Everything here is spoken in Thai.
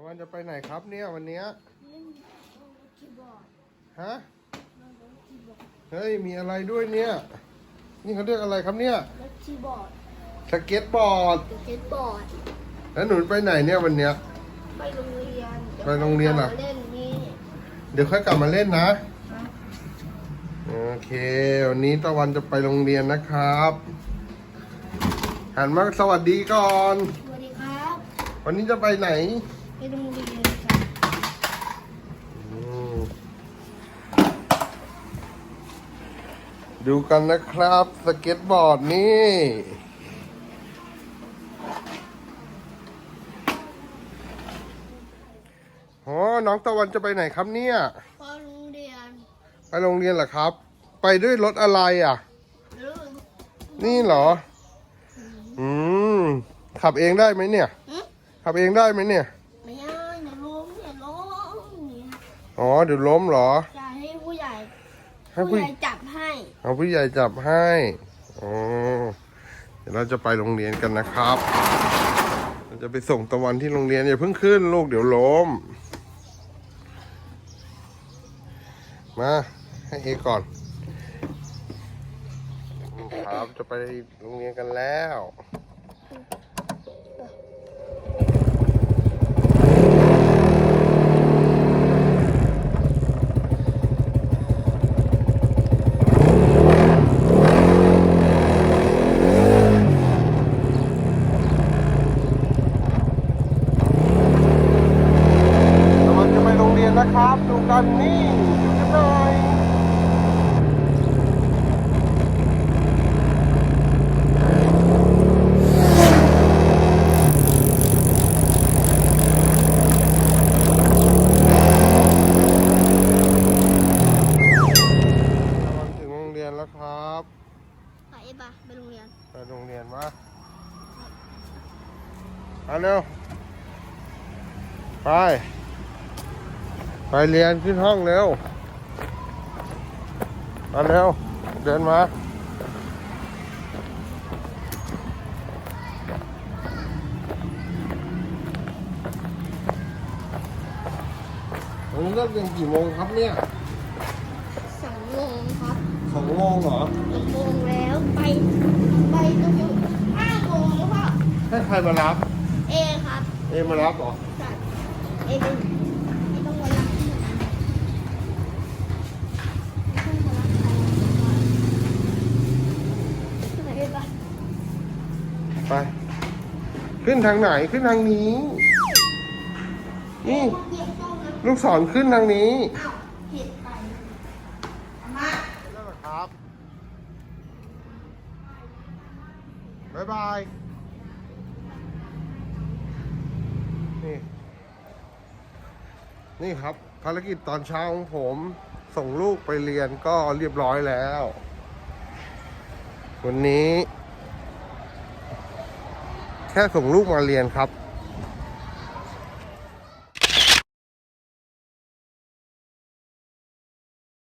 ะวันจะไปไหนครับเนี่ยวันเนี้ยเล่นคีย์บอร์ดฮะเล่นคีย์บอร์ดเฮ้ยมีอะไรด้วยเนี่ย นี่เขาเรียกอะไรครับเนี่ยเล่นคีย์บอร์ดสเก็ตบอร์ดสเก็ตบอร์ดแล้วหนูไปไหนเนี่ยวันเนี้ยไปโรงเรียนไปโรงเรียนเหรอเล่นนี่เดี๋ยวค่อยกลับมาเล่นนะโอเควันนี้ตะวันจะไปโรงเรียนนะครับหันมาสวัสดีก่อน สวัสดีครับ วันนี้จะไปไหน ไปโรงเรียนครับอืมดูกันนะครับ สเก็ตบอร์ดนี่โอ้น้องตะวันจะไปไหนครับเนี่ย พอโรงเรียนไปโรงเรียนเหรอครับ ไปด้วยรถอะไรอะ หรือนี่เหรอ อืม ขับเองได้ไหมเนี่ย หึขับเองได้ไหมเนี่ย ไม่ได้อย่าล้มอย่าล้มเนี่ย อ๋อเดี๋ยวล้มเหรอจะให้ผู้ใหญ่ ให้ผู้ผู้ใหญ่จับให้ เอาผู้ใหญ่จับให้อ๋อเดี๋ยวเราจะไปโรงเรียนกันนะครับ เราจะไปส่งตะวันที่โรงเรียนอย่าเพิ่งขึ้นลูกเดี๋ยวล้ม มาให้เอก่อนครับจะไปโรงเรียนกันแล้ว กำลังจะไปโรงเรีย นนะครับ ดูกันนี่ดูกันหน่อยกำลังถึงโรงเรียนแล้วครับไปปะไปโรงเรียน ไปโรงเรียนมาเอาเร็ว ไป ไปเรียนขึ้นห้องเร็วมาเร็ว เดินมา วันนี้เลิกเรียนกี่โมงครับเนี่ยสองโมงครับสองโมงเหรอสองโมงแล้วไป ไปก็อยู่ห้าโมงแล้วพ่อให้ใครมารับ เอครับ เอมารับเหรอใช่เอเป็นไม่ต้องมารับที่ไหนไม่ต้องมารับใครไปปะ ไป ขึ้นทางไหนขึ้นทางนี้ นี่เยี่ยมส้มนะลูกศรขึ้นทางนี้อ้าเห็ดไปเอามาแล้วครับบ๊ายบาย นี่ นี่ครับ ภารกิจตอนเช้าของผมส่งลูกไปเรียนก็เรียบร้อยแล้ว วันนี้ แค่ส่งลูกมาเรียนครับ